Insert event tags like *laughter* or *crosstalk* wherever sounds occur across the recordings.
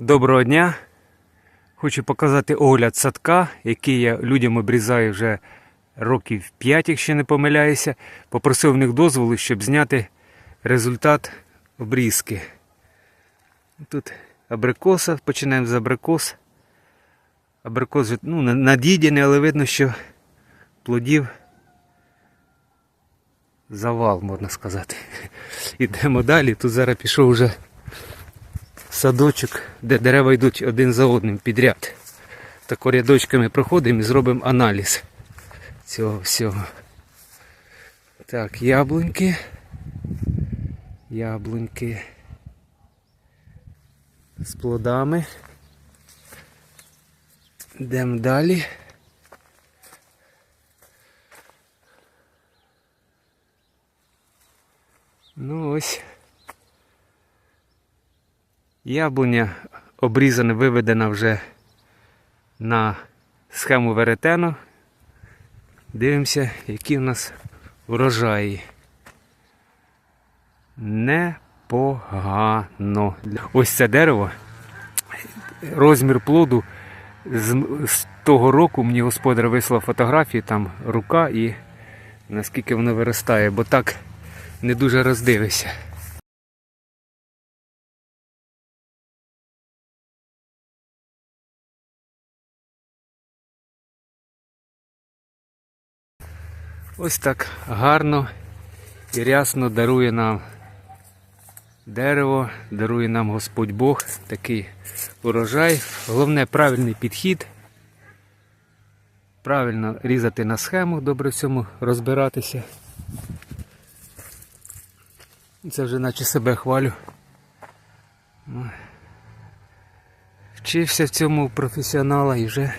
Доброго дня! Хочу показати огляд садка, який я людям обрізаю вже років 5, якщо не помиляюся. Попросив в них дозволу, щоб зняти результат обрізки. Тут абрикоса, починаємо з абрикос. Абрикос ну, на- надійдений, але видно, що плодів завал, можна сказати. *laughs* Ідемо далі. Тут зараз пішов вже садочок, де дерева йдуть один за одним підряд. Так рядочками проходимо і зробимо аналіз цього всього. Так, яблуньки. Яблуньки. З плодами. Йдемо далі. Ну ось. Яблуня обрізана, виведена вже на схему веретено. Дивимося, які в нас урожаї. Непогано. Ось це дерево. Розмір плоду з, того року мені господар вислав фотографії, там рука і наскільки воно виростає, бо так не дуже роздивишся. Ось так гарно і рясно дарує нам дерево, дарує нам Господь Бог такий урожай. Головне правильний підхід. Правильно різати на схему, добре в цьому розбиратися. Це вже наче себе хвалю. Вчився в цьому професіонала і вже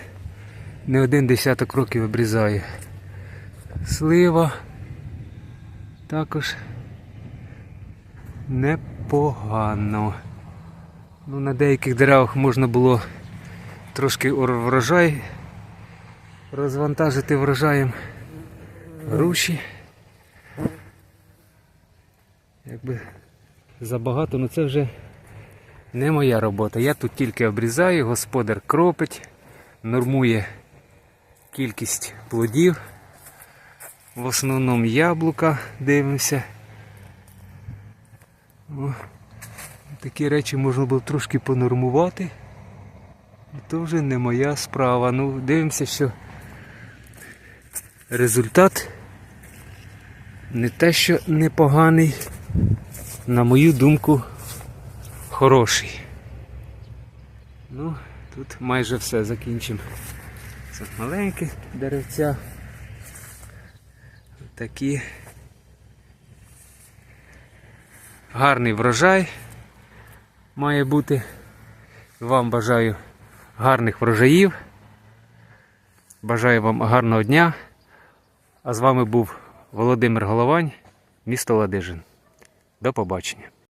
не один десяток років обрізаю. Слива також непогано. Ну, на деяких деревах можна було трошки врожай розвантажити врожаєм груші. Якби забагато, але це вже не моя робота. Я тут тільки обрізаю, господар кропить, нормує кількість плодів. В основному яблука дивимося. О, такі речі можна було трошки понормувати. То вже не моя справа. Ну, дивимося, що результат не те, що непоганий, на мою думку, хороший. Ну, тут майже все закінчимо. Це маленькі деревця. Такі гарний врожай має бути. Вам бажаю гарних врожаїв. Бажаю вам гарного дня. А з вами був Володимир Головань, місто Ладижин. До побачення.